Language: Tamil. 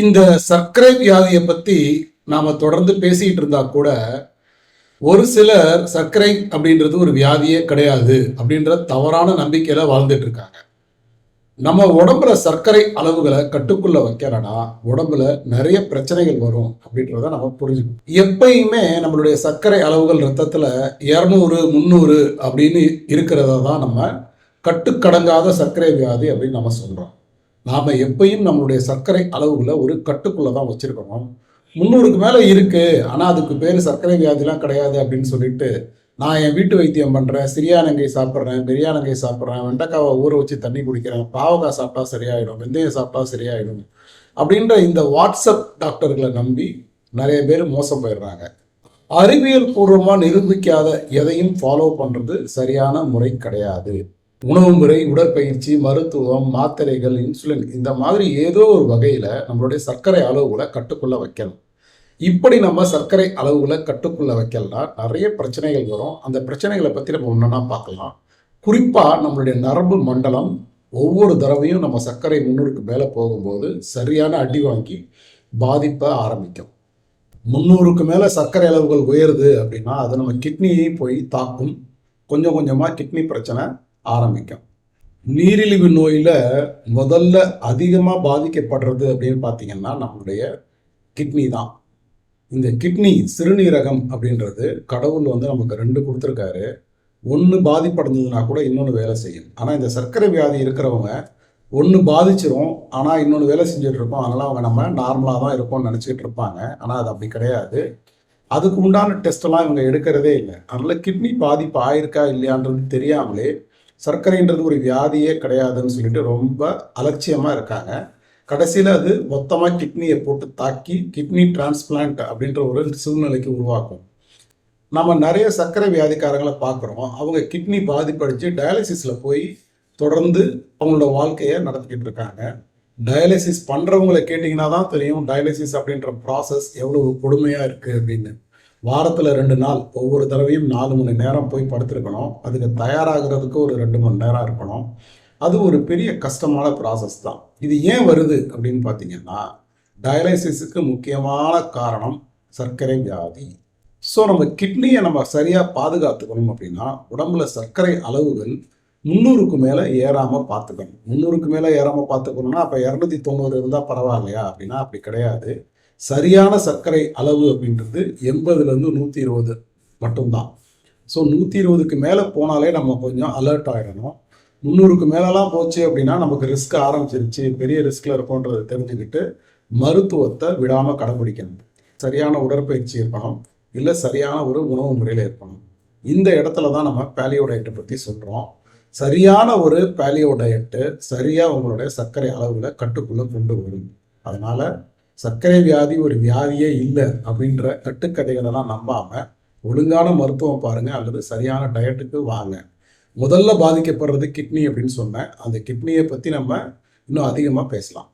இந்த சர்க்கரை வியாதியை பற்றி நாம் தொடர்ந்து பேசிகிட்டு இருந்தால் கூட ஒரு சிலர் சர்க்கரை அப்படின்றது ஒரு வியாதியே கிடையாது அப்படின்ற தவறான நம்பிக்கையில் வாழ்ந்துட்டு இருக்காங்க. நம்ம உடம்புல சர்க்கரை அளவுகளை கட்டுக்குள்ள வைக்கிறனா உடம்புல நிறைய பிரச்சனைகள் வரும் அப்படின்றத நம்ம புரிஞ்சுக்கணும். எப்பயுமே நம்மளுடைய சர்க்கரை அளவுகள் ரத்தத்துல இரநூறு முந்நூறு அப்படின்னு இருக்கிறத தான் நம்ம கட்டுக்கடங்காத சர்க்கரை வியாதி அப்படின்னு நம்ம சொல்றோம். நாம் எப்பயும் நம்மளுடைய சர்க்கரை அளவுகளை ஒரு கட்டுக்குள்ளே தான் வச்சுருக்கணும். முந்நூறுக்கு மேலே இருக்குது ஆனால் அதுக்கு பேர் சர்க்கரை வியாதிலாம் கிடையாது அப்படின்னு சொல்லிட்டு நான் என் வீட்டு வைத்தியம் பண்ணுறேன் சிறியானங்கை சாப்பிட்றேன் பெரியானங்கை சாப்பிட்றேன் வெண்டைக்காவை ஊற வச்சு தண்ணி குடிக்கிறேன் பாவக்காய் சாப்பிட்டா சரியாயிடும் வெந்தயம் சாப்பிட்டா சரியாயிடும் அப்படின்ற இந்த வாட்ஸ்அப் டாக்டர்களை நம்பி நிறைய பேர் மோசம் போயிடுறாங்க. அறிவியல் பூர்வமாக நிரூபிக்காத எதையும் ஃபாலோ பண்ணுறது சரியான முறை கிடையாது. உணவு முறை உடற்பயிற்சி மருத்துவம் மாத்திரைகள் இன்சுலின் இந்த மாதிரி ஏதோ ஒரு வகையில் நம்மளுடைய சர்க்கரை அளவுகளை கட்டுக்குள்ள வைக்கணும். இப்படி நம்ம சர்க்கரை அளவுகளை கட்டுக்குள்ள வைக்கலனா நிறைய பிரச்சனைகள் வரும். அந்த பிரச்சனைகளை பற்றி நம்ம ஒன்றா பார்க்கலாம். குறிப்பாக நம்மளுடைய நரம்பு மண்டலம் ஒவ்வொரு தடவையும் நம்ம சர்க்கரை முன்னூறுக்கு மேலே போகும்போது சரியான அடி வாங்கி பாதிப்பை ஆரம்பிக்கும். முந்நூறுக்கு மேலே சர்க்கரை அளவுகள் உயருது அப்படின்னா அது நம்ம கிட்னியை போய் தாக்கும். கொஞ்சம் கொஞ்சமாக கிட்னி பிரச்சனை ஆரம்பிக்கும். நீரிழிவு நோயில் முதல்ல அதிகமாக பாதிக்கப்படுறது அப்படின்னு பார்த்தீங்கன்னா நம்மளுடைய கிட்னி தான். இந்த கிட்னி சிறுநீரகம் அப்படின்றது கடவுள் வந்து நமக்கு ரெண்டு கொடுத்துருக்காரு. ஒன்று பாதிப்படைஞ்சதுன்னா கூட இன்னொன்று வேலை செய்யும். ஆனால் இந்த சர்க்கரை வியாதி இருக்கிறவங்க ஒன்று பாதிச்சிரும் ஆனால் இன்னொன்று வேலை செஞ்சுட்டு இருக்கோம் அதனால் அவங்க நம்ம நார்மலாக தான் இருக்கோம்னு நினச்சிக்கிட்டு இருப்பாங்க. ஆனால் அது அப்படி கிடையாது. அதுக்கு உண்டான டெஸ்ட்டெல்லாம் இவங்க எடுக்கிறதே இல்லை. அதனால் கிட்னி பாதிப்பு ஆயிருக்கா இல்லையான்றது தெரியாமலே சர்க்கரைன்றது ஒரு வியாதியே கிடையாதுன்னு சொல்லிட்டு ரொம்ப அலட்சியமாக இருக்காங்க. கடைசியில் அது மொத்தமாக கிட்னியை போட்டு தாக்கி கிட்னி டிரான்ஸ்பிளான்ட் அப்படின்ற ஒரு சூழ்நிலைக்கு உருவாக்கும். நம்ம நிறைய சர்க்கரை வியாதிக்காரங்களை பார்க்குறோம். அவங்க கிட்னி பாதிப்படைஞ்சு டயாலிசிஸில் போய் தொடர்ந்து அவங்களோட வாழ்க்கையை நடத்திக்கிட்டு இருக்காங்க. டயாலிசிஸ் பண்ணுறவங்கள கேட்டிங்கன்னா தான் தெரியும் டயாலிசிஸ் அப்படின்ற ப்ராசஸ் எவ்வளோ கொடுமையாக இருக்குது அப்படின்னு. வாரத்தில் ரெண்டு நாள் ஒவ்வொரு தடவையும் நாலு மணி நேரம் போய் படுத்துருக்கணும். அதுக்கு தயாராகிறதுக்கு ஒரு ரெண்டு மணி நேரம் இருக்கணும். அது ஒரு பெரிய கஷ்டமான ப்ராசஸ் தான். இது ஏன் வருது அப்படின்னு பார்த்தீங்கன்னா டயாலிசிஸுக்கு முக்கியமான காரணம் சர்க்கரை வியாதி. ஸோ நம்ம கிட்னியை நம்ம சரியாக பாதுகாத்துக்கணும் அப்படின்னா உடம்புல சர்க்கரை அளவுகள் முந்நூறுக்கு மேலே ஏறாமல் பார்த்துக்கணும் முந்நூறுக்கு மேலே ஏறாமல் பார்த்துக்கணும்னா அப்போ இரநூத்தி தொண்ணூறு இருந்தால் பரவாயில்லையா அப்படின்னா அப்படி கிடையாது. சரியான சர்க்கரை அளவு அப்படின்றது எண்பதுலேருந்து நூற்றி இருபது மட்டும்தான். ஸோ நூற்றி இருபதுக்கு மேலே போனாலே நம்ம கொஞ்சம் அலர்ட் ஆகிடணும் முந்நூறுக்கு மேலெலாம் போச்சு அப்படின்னா நமக்கு ரிஸ்க் ஆரம்பிச்சிருச்சு. பெரிய ரிஸ்கில் இருக்கோன்றதை தெரிஞ்சுக்கிட்டு மருத்துவத்தை விடாமல் கடைபிடிக்கணும் சரியான உடற்பயிற்சி இருக்கணும். இல்லை சரியான ஒரு உணவு முறையில் இருக்கணும். இந்த இடத்துல தான் நம்ம பேலியோ டயட்டை பற்றி சொல்கிறோம் சரியான ஒரு பேலியோ டயட்டு சரியாக உங்களுடைய சர்க்கரை அளவில் கட்டுக்குள்ளே கொண்டு வரும். அதனால் சர்க்கரை வியாதி ஒரு வியாதியே இல்லை அப்படின்ற கட்டுக்கதைகளெல்லாம் நம்பாமல் ஒழுங்கான மருத்துவம் பாருங்கள் அல்லது சரியான டயட்டுக்கு வாங்க. முதல்ல பாதிக்கப்படுறது கிட்னி அப்படின்னு சொன்னேன். அந்த கிட்னியை பற்றி நம்ம இன்னும் அதிகமாக பேசலாம்.